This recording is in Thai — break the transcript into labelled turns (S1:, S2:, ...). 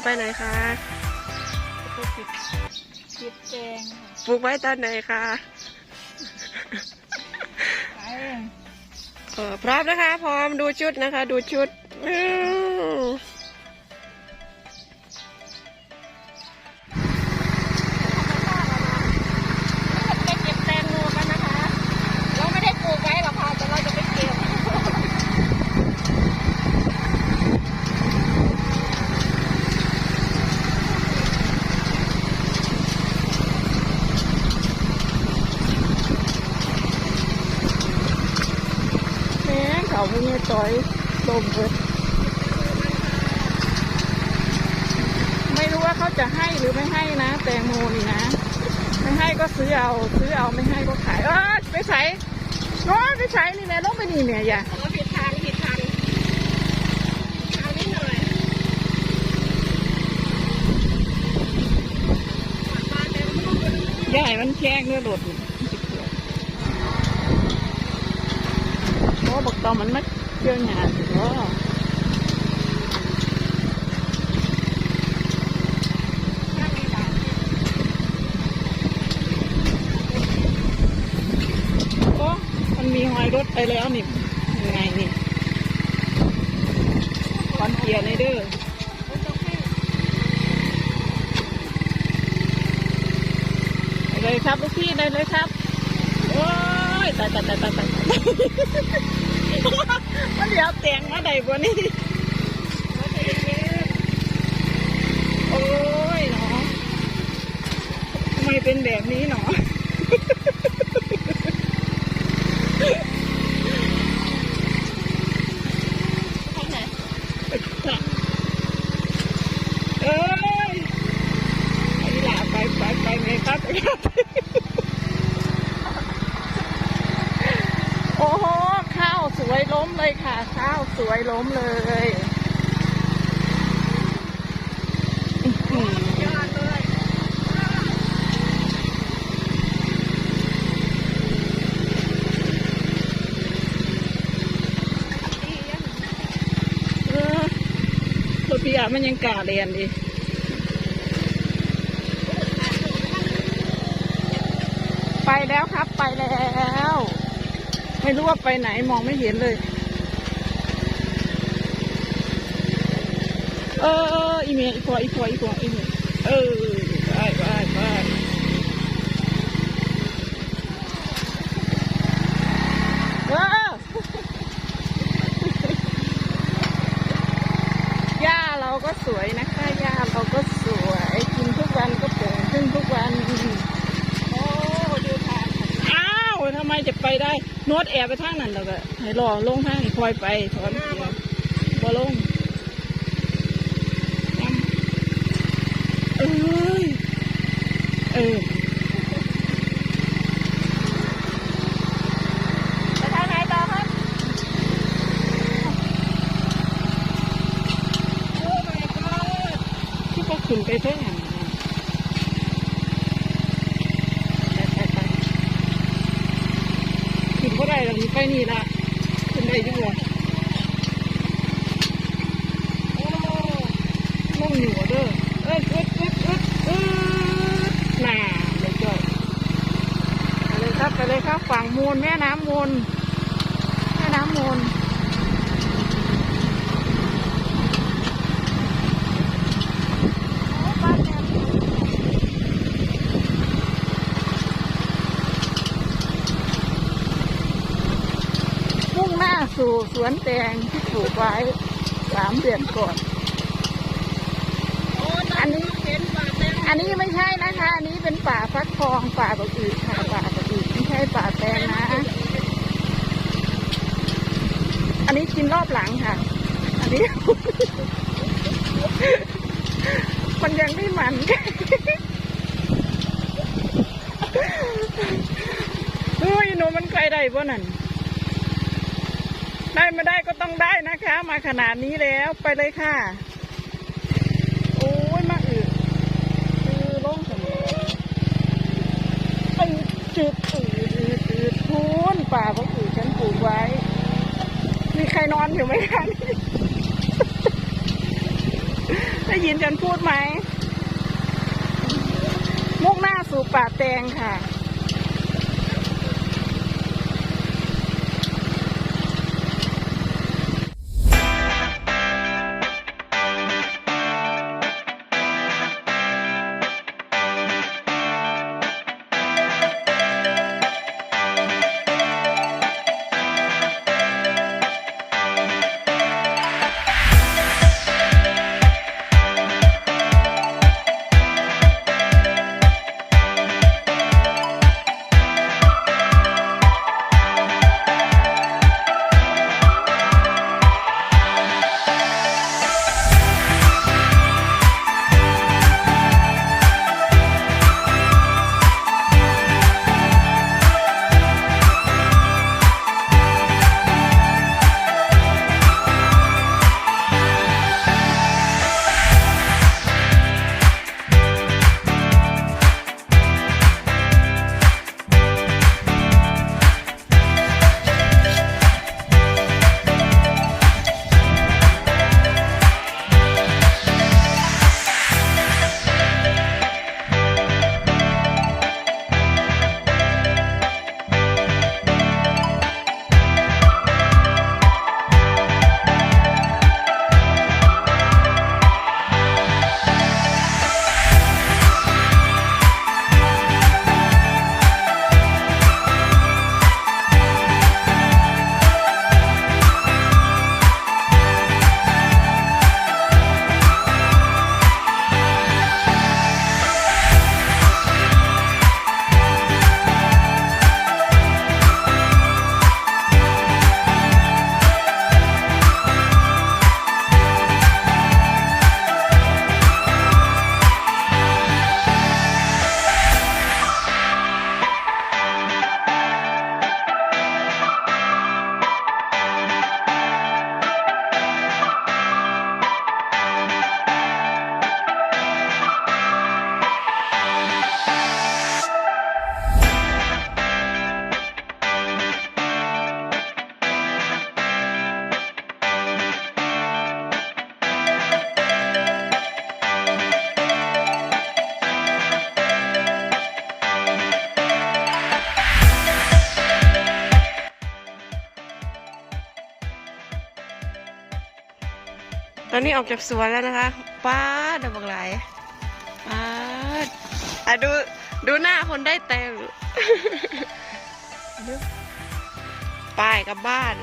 S1: จะไปไหนคะ
S2: ไปจิบจิบแจงค่ะ
S1: ปลูกไว้ตอนไหนคะ
S2: ไป
S1: เออพร้อมนะคะ พร้อมดูชุดนะคะ ดูชุดอื้าไม่
S2: มีต่อยลมเบิดไม่รู้ว่าเขาจะให้หรือไม่ให้นะ แตงโมนี่นะ ไม่ให้ก็ซื้อเอา ซื้อเอาไม่ให้ก็ขาย เออไปใส่น้อยไปใส่นี่แม่ลงไปนี่เนี่ยอย่า
S1: เราผิดทางผิดทางทางนิดหน่อยมาเต็มลูกเลย
S2: อย่าให้มันแข้งเนื้อหลด บอกตอมันมาเชื่องงานโอ้
S1: ข้างในาน
S2: โอ้มันมีหอยรถไปแล้วนี่ยังไงนี่คอนเกียร์ในเด้อได้เลยครับลูกพี่ได้เลยครับ โอ้ยตายตายตายตาย มันเดี๋ยวเตียงมาได้บ่นี่โอ้ยเนาะทำไมเป็นแบบนี้เนาะ
S1: ทางไหน
S2: เอ้ยไอ้หลาไปไปไปไงครับ โอ้โห สวยล้มเลยค่ะ ข้าวสวยล้มเลยย้อหือย
S1: อดเลย
S2: ตัวพี่อะมันยังกาเรียนดิไปแล้วครับไปแล้ว ไม่รู้ว่าไปไหนมองไม่เห็นเลย เอออีเมียอีพออีพออีพออีเมียเออไปไปไปเออย่าเราก็สวยนะคะย่าเราก็สวยกินทุกวันก็เปิดขึ้นทุกวัน
S1: โอ้ดูทาง
S2: อ้าวทำไมจะไปได้ โนดแอบไปทางนั้นแล้วก็ให้รอลงทางให้คอยไปถอนเกียร์บ่ลงนำเอ้ยเออ
S1: ไปทางไหนต่อครับโอ้ my god
S2: ที่ก็ขึ้นไปเท่านั้นนะไปไปไปขึ้น ก็ได้แล้วนี่ไปนี่ละขึ้นได้ดีกว่า
S1: โอ้
S2: ลงอยู่เด้อเอ้ยอึดอึดอึดอึดน่าเลยจ้อยไปเลยครับไปเลยครับฝั่งมูลแม่น้ำมูลแม่น้ำมูลมุ่งหน้า สู่สวนแตงที่ปลูกไว้สามเดือนก่อน
S1: อันนี้
S2: อันนี้ไม่ใช่นะคะ อันนี้เป็นป่าฟักทองป่าบกอืดค่ะป่าบกอืดไม่ใช่ป่าแตงนะ อันนี้กินรอบหลังค่ะ อันนี้ มันยังไม่มันเฮ้ยหนูมันใครได้บ่ะนั่น ได้ไม่ได้ก็ต้องได้นะคะ มาขนาดนี้แล้วไปเลยค่ะ โอ้ยมาอืดคือล่งสมองไปจืดอืดอืดอืดพูนป่าเขาอืดฉันปลูกไว้ มีใครนอนอยู่ไหมคะนี่ได้ยินฉันพูดไหม มุกหน้าสู่ป่าแตงค่ะ
S3: อนนี้ออกจากสวนแล้วนะคะป้าดอกบักไหลป้าดอะดูดูหน้าคนได้เตงป้ายกลับบ้าน